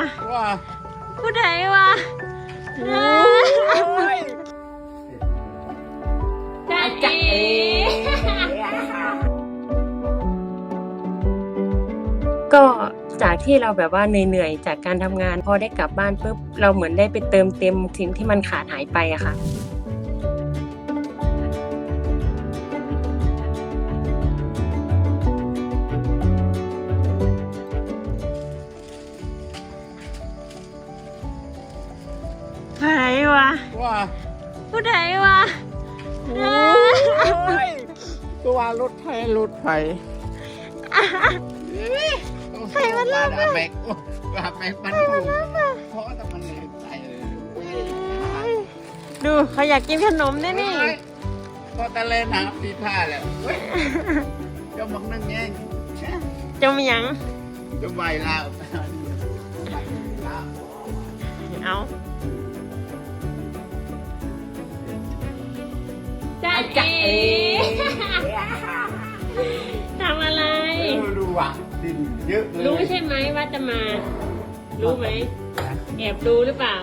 ะว่าผู้ใดวะโอ้ยจ้าเอ๋ก็จากที่เราแบบว่าเหนื่อยๆจากการทำงาน พอได้กลับบ้านปุ๊บเราเหมือนได้ไปเติมเต็มสิ่งที่มันขาดหายไปอะค่ะ วะว่าผู้ใดวะโอ้ยตัวรถไฟรถไฟใครมันรับอะแบกว่าแบกมันถูกเพราะแต่มันเลยใส่เลยดูเขาอยากกินขนมด้วยนี่พอตะเลน้ำตีท่าแล้วเว้ยเจ้ามักนั่งแง่งจมหยังเจ้าใบลาว จ้าเอ๋ทำอะไรเออดูอะดินเยอะเลยรู้ใช่ไหมว่าจะมา รู้ไหม แอบดูหรือเปล่า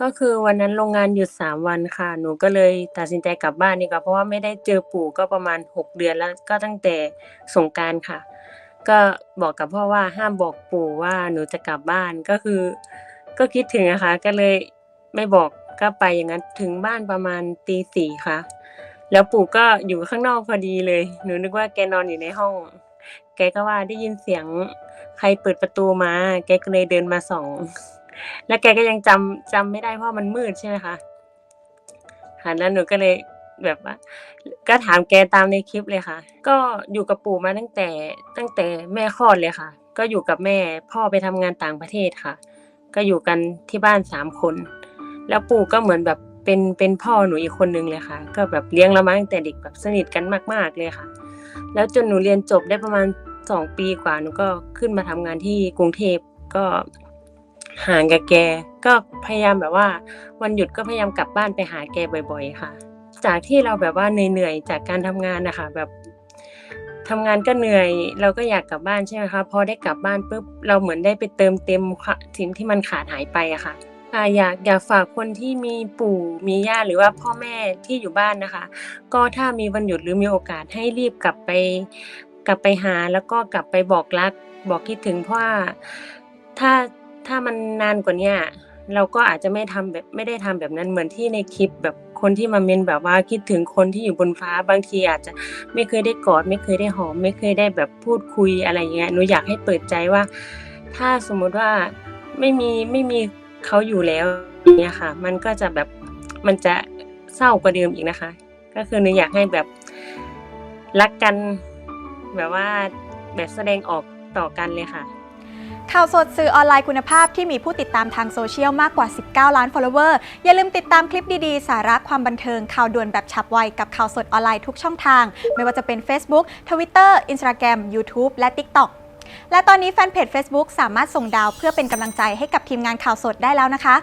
ก็คือวันนั้นโรงงานหยุดสามวันค่ะ หนูก็เลยตัดสินใจกลับบ้านดีกว่าเพราะว่าไม่ได้เจอปู่ก็ประมาณหกเดือนแล้วก็ตั้งแต่สงกรารค่ะ ก็บอกกับพ่อว่าห้ามบอกปู่ว่าหนูจะกลับบ้านก็คือ ก็คิดถึงนะคะ ก็เลยไม่บอก ก็ไปอย่างนั้นถึงบ้านประมาณตีสี่ค่ะ แล้วปู่ก็อยู่ข้างนอกพอดีเลย หนูนึกว่าแกนอนอยู่ในห้อง แกก็ว่าได้ยินเสียงใครเปิดประตูมา แกก็เลยเดินมาส่อง แล้วแกก็ยังจำจำไม่ได้เพราะมันมืดใช่ไหมคะค่ะแล้วหนูก็เลยแบบว่า ก็ถามแกตามในคลิปเลยค่ะ ก็อยู่กับปู่มาตั้งแต่ตั้งแต่แม่คลอดเลยค่ะ ก็อยู่กับแม่พ่อไปทำงานต่างประเทศค่ะ ก็อยู่กันที่บ้านสามคน แล้วปู่ก็เหมือนแบบเป็นเป็นพ่อหนูอีกคนนึงเลยค่ะ ก็แบบเลี้ยงเรามาตั้งแต่เด็กแบบสนิทกันมาก ๆเลยค่ะ แล้วจนหนูเรียนจบได้ประมาณสองปีกว่าหนูก็ขึ้นมาทำงานที่กรุงเทพก็ห่างกับแก ก็พยายามแบบว่า วันหยุดก็พยายามกลับบ้านไปหาแกบ่อย ๆ ค่ะ จากที่เราแบบว่าเหนื่อยๆจากการทำงานนะคะแบบทำงานก็เหนื่อยเราก็อยากกลับบ้านใช่ไหมคะพอได้กลับบ้านปุ๊บเราเหมือนได้ไปเติมเต็มสิ่งที่มันขาดหายไปอะค่ะ อ่าอยากอยากฝากคนที่มีปู่มีย่าหรือว่าพ่อแม่ที่อยู่บ้านนะคะ ก็ถ้ามีวันหยุดหรือมีโอกาสให้รีบกลับไป กลับไปหาแล้วก็กลับไปบอกรัก บอกคิดถึงเพราะว่าถ้าถ้ามันนานกว่าเนี้ยเราก็อาจจะไม่ทำแบบไม่ได้ทำแบบนั้นเหมือนที่ในคลิปแบบคนที่มาเมนแบบว่าคิดถึงคนที่อยู่บนฟ้าบางทีอาจจะไม่เคยได้กอด ไม่เคยได้หอม ไม่เคยได้แบบพูดคุยอะไรอย่างเงี้ยหนูอยากให้เปิดใจว่า ถ้าสมมุติว่าไม่มีไม่มี เขาอยู่แล้วเนี่ยค่ะ มันก็จะแบบมันจะเศร้ากว่าเดิมอีกนะคะ ก็คือหนูอยากให้แบบรักกันแบบว่าแบบแสดงออกต่อกันเลยค่ะ ข่าวสดสื่อออนไลน์คุณภาพที่มีผู้ติดตามทางโซเชียลมากกว่า 19 ล้าน follower อย่าลืมติดตามคลิปดีๆ สาระความบันเทิง ข่าวด่วนแบบฉับไว กับข่าวสดออนไลน์ทุกช่องทาง ไม่ว่าจะเป็น Facebook Twitter Instagram YouTube และ TikTok และตอนนี้แฟนเพจ Facebook สามารถส่งดาวเพื่อเป็นกำลังใจให้กับทีมงานข่าวสดได้แล้วนะคะ